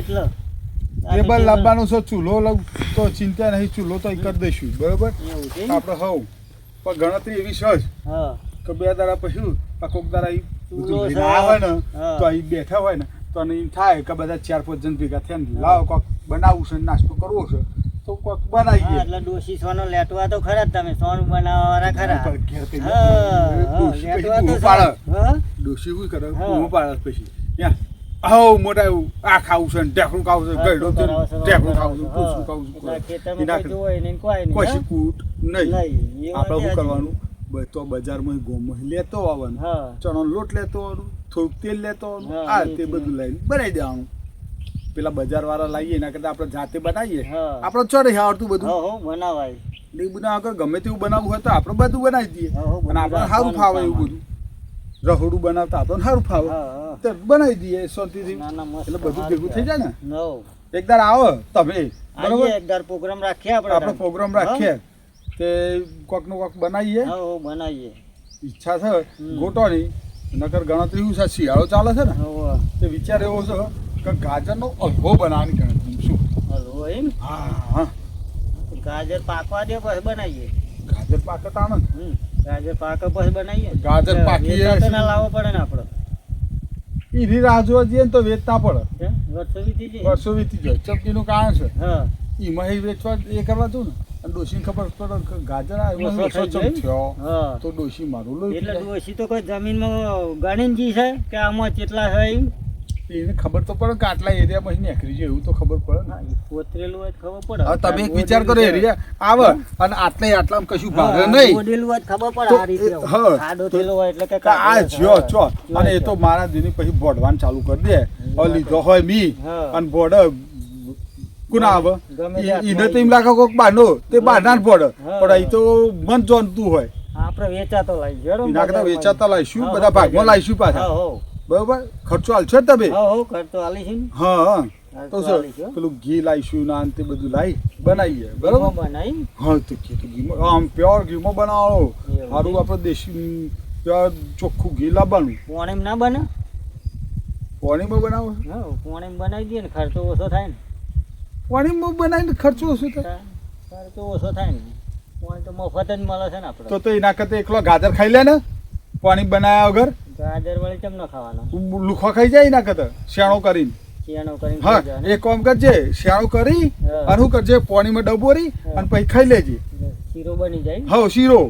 ને એટલે ટેબલ લાવવાનું છે ચૂલો લઉં તો ચિંતા નહીં ચૂલો તો કરી દઈશું બરોબર? આપણે હવ. પણ ગણતરી એવી છે જ કે બે દાડા પછી આ કોક દાડા આવે ને તો અહીં બેઠા હોય ને તો એમ થાય કે બધા ચાર પાંચ જણ ભેગા થયા ને લાવો કોક બનાવવું છે નાસ્તો કરવો છે તો કોક હા, બનાવીએ એટલે ડોસી સોનો લેટવા તો ખરા તમે સોનું બનાવવા વાળા ખરા. હા, હા, લેટવા તો પાડે. શું કરે? હું. પાડે પછી. ત્યાં આવો મોટા આ ખાવું છે ઢેકણું ખાવું છે ગયડો છો, ઢેકણું ખાવું છે. પૂછું. ખાવું છે કોઈ જોવાય નહીં, આપણે શું કરવાનું? તો બજારમાં ગોમાં લેતો આવવાનું. ચણો લોટ લેતો આવવાનું થોડુંક તેલ લેતો આવવાનું. આ તે બધું લઈને બનાવી દેવાનું. પેલા બજાર વાળા લાવીએ એના કરતા આપણે જાતે બનાવીએ. આપણે ચો નહીં આવડતું બધું. બનાવાય. એ બધું આગળ ગમે તેવું બનાવવું હોય તો આપણે બધું બનાવી દઈએ. અને આપણે સારું ફાવે એવું બધું. રહોડું બનાવતા આપણને સારું ફાવે. તો બનાવી દઈએ શાંતિથી. એટલે બધું ભેગું થઈ જાય ને? એકદાર આવો તમે. બરોબર? એકદાર પ્રોગ્રામ રાખીએ આપણે આપણો પ્રોગ્રામ રાખીએ. તે કોકનું કોક બનાવીએ બનાવીએ. ઈચ્છા છે. ગોટોની નકર ગણતરી શું છે શિયાળો ચાલે છે ને? તે વિચાર એવો છે કે ગાજરનો અલ્વો બનાવવાની ગણતરી શું? હલવો એમ? હા હા. ગાજર પાકવા દે પછી બનાવીએ. ગાજર પાકે હમ. ગાજર પાકે પછી બનાવીએ. ગાજર પાકી. ના લાવવો પડે ને આપણે ઈરી રાહ જોવા જઈએ તો વેચતા પડે. વર્ષો વીતી જાય. વર્ષો વીતી જાય. ચપટીનું કારણ છે. હા. એમાં એ વેચવા એ કરવા તું ને. ડોશીને ખબર પડે ગાજર? થયો. હા. તો ડોશી મારું એટલે ડોશી તો કોઈ જમીનમાં ગણીને જી છે કે આમાં કેટલા છે એમ? એને ખબર તો પડે કે આટલા એરિયામાં અહીં નીકળી જાય એવું તો ખબર પડે ને. કોતરેલું હોય ખબર પડે. હવે તમે એક વિચાર કરો એરિયા આવે અને આટલે આટલા કશું ભાગે નહીં. કોડેલું હોય તો ખબર પડે આ રીતે ખાડો તો- હોય એટલે કે આ જો છે. અને એ તો મારા દીની પછી બોડવાન ચાલુ કરી દે. હવે લીધો હોય મી. અને બોર્ડ કુના આવે? ઈને તો એમ લાગે કોક બાંધો. તે બાંધા પડે પણ અહીં તો મન જોનતું હોય. આપણે વેચાતો લાવી એના વેચાતા લાવીશું બધા ભાગમાં લાવીશું પાછા. બરોબર? ખર્ચો હાલશો તમે? હા હો કરતો આલી છે ને. હા તો સર પેલું ઘી લાવીશું ના તે બધું લાવી બનાવીએ બરોબર? ઘીમાં બનાવી હા તો ઘી આમ પ્યોર ઘીમાં બનાવો. સારું? આપણે દેશી પ્યોર ચોખ્ખું ઘી લાવવાનું. પોણીમાં ના બને? પોણીમાં બનાવો? હા પોણીમાં બનાવી દઈએ ને ખર્ચો ઓછો થાય ને. પોણીમાં બનાવીને ખર્ચો ઓછો થાય. ખર્ચો ઓછો થાય ને. પોણી તો મફત જ મળે છે ને આપણે. તો તો એના કરતા એકલો ગાજર ખાઈ લે ને? પાણી બનાવ્યા વગર? ગાજર વળી કેમ ન ખાવાનો? લુખો ખાઈ જાય ના કરીને. શિયાળો કરીને હા એક કામ કરજે શેણો કરી અને શું કરજે પાણીમાં ડબોરી અને પછી ખાઈ લેજે. શીરો બની જાય હા શીરો.